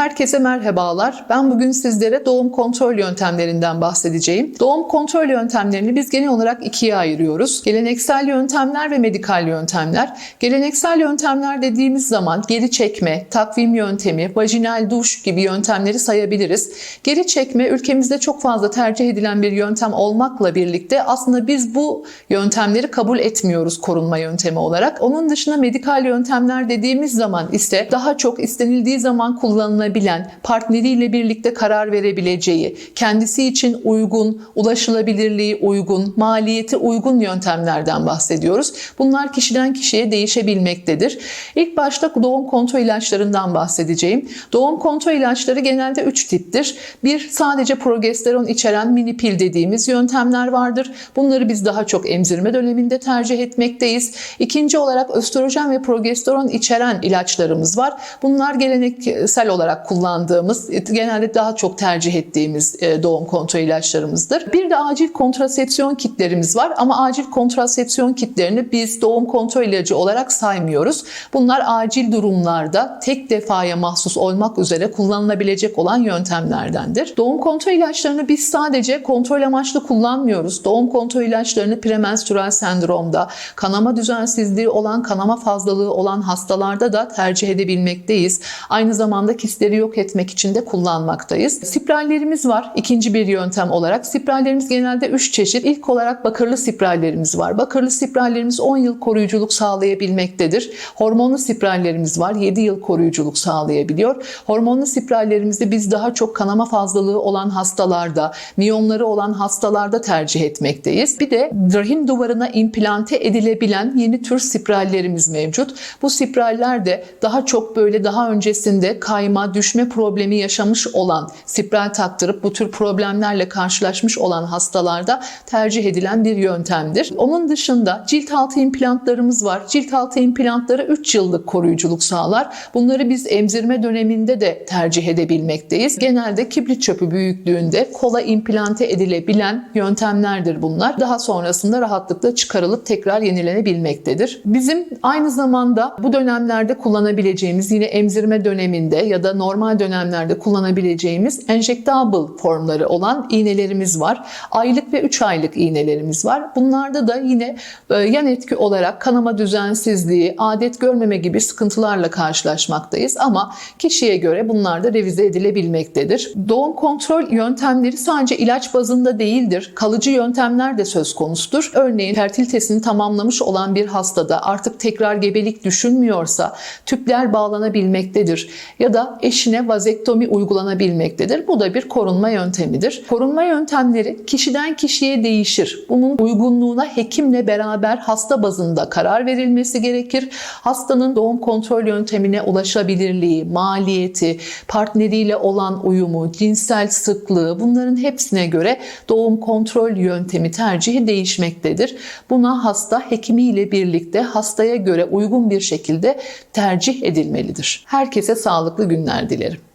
Herkese merhabalar. Ben bugün sizlere doğum kontrol yöntemlerinden bahsedeceğim. Doğum kontrol yöntemlerini biz genel olarak ikiye ayırıyoruz. Geleneksel yöntemler ve medikal yöntemler. Geleneksel yöntemler dediğimiz zaman geri çekme, takvim yöntemi, vajinal duş gibi yöntemleri sayabiliriz. Geri çekme ülkemizde çok fazla tercih edilen bir yöntem olmakla birlikte aslında biz bu yöntemleri kabul etmiyoruz korunma yöntemi olarak. Onun dışında medikal yöntemler dediğimiz zaman ise daha çok istenildiği zaman kullanılabilen, partneriyle birlikte karar verebileceği, kendisi için uygun, ulaşılabilirliği uygun, maliyeti uygun yöntemlerden bahsediyoruz. Bunlar kişiden kişiye değişebilmektedir. İlk başta doğum kontrol ilaçlarından bahsedeceğim. Doğum kontrol ilaçları genelde 3 tiptir. Bir sadece progesteron içeren mini pil dediğimiz yöntemler vardır. Bunları biz daha çok emzirme döneminde tercih etmekteyiz. İkinci olarak östrojen ve progesteron içeren ilaçlarımız var. Bunlar geleneksel olarak kullandığımız, genelde daha çok tercih ettiğimiz e, doğum kontrol ilaçlarımızdır. Bir de acil kontrasepsiyon kitlerimiz var ama acil kontrasepsiyon kitlerini biz doğum kontrol ilacı olarak saymıyoruz. Bunlar acil durumlarda tek defaya mahsus olmak üzere kullanılabilecek olan yöntemlerdendir. Doğum kontrol ilaçlarını biz sadece kontrol amaçlı kullanmıyoruz. Doğum kontrol ilaçlarını premenstrüel sendromda, kanama düzensizliği olan, kanama fazlalığı olan hastalarda da tercih edebilmekteyiz. Aynı zamanda kistleri yok etmek için de kullanmaktayız. Spirallerimiz var ikinci bir yöntem olarak. Spirallerimiz genelde 3 çeşit. İlk olarak bakırlı spirallerimiz var. Bakırlı spirallerimiz 10 yıl koruyuculuk sağlayabilmektedir. Hormonlu spirallerimiz var. 7 yıl koruyuculuk sağlayabiliyor. Hormonlu spirallerimizi biz daha çok kanama fazlalığı olan hastalarda, miyomları olan hastalarda tercih etmekteyiz. Bir de rahim duvarına implante edilebilen yeni tür spirallerimiz mevcut. Bu spiraller de daha çok böyle daha öncesinde kayma, düşme problemi yaşamış olan, spiral taktırıp bu tür problemlerle karşılaşmış olan hastalarda tercih edilen bir yöntemdir. Onun dışında cilt altı implantlarımız var. Cilt altı implantları 3 yıllık koruyuculuk sağlar. Bunları biz emzirme döneminde de tercih edebilmekteyiz. Genelde kibrit çöpü büyüklüğünde kola implante edilebilen yöntemlerdir bunlar. Daha sonrasında rahatlıkla çıkarılıp tekrar yenilenebilmektedir. Bizim aynı zamanda bu dönemlerde kullanabileceğimiz yine emzirme döneminde ya da normal dönemlerde kullanabileceğimiz enjektable formları olan iğnelerimiz var. Aylık ve 3 aylık iğnelerimiz var. Bunlarda da yine e, yan etki olarak kanama düzensizliği, adet görmeme gibi sıkıntılarla karşılaşmaktayız ama kişiye göre bunlar da revize edilebilmektedir. Doğum kontrol yöntemleri sadece ilaç bazında değildir. Kalıcı yöntemler de söz konusudur. Örneğin fertilitesini tamamlamış olan bir hastada artık tekrar gebelik düşünmüyorsa tüpler bağlanabilmektedir ya da eşine vazektomi uygulanabilmektedir. Bu da bir korunma yöntemidir. Korunma yöntemleri kişiden kişiye değişir. Bunun uygunluğuna hekimle beraber hasta bazında karar verilmesi gerekir. Hastanın doğum kontrol yöntemine ulaşabilirliği, maliyeti, partneriyle olan uyumu, cinsel sıklığı bunların hepsine göre doğum kontrol yöntemi tercihi değişmektedir. Buna hasta hekimiyle birlikte hastaya göre uygun bir şekilde tercih edilmelidir. Herkese sağlıklı günler dilerim.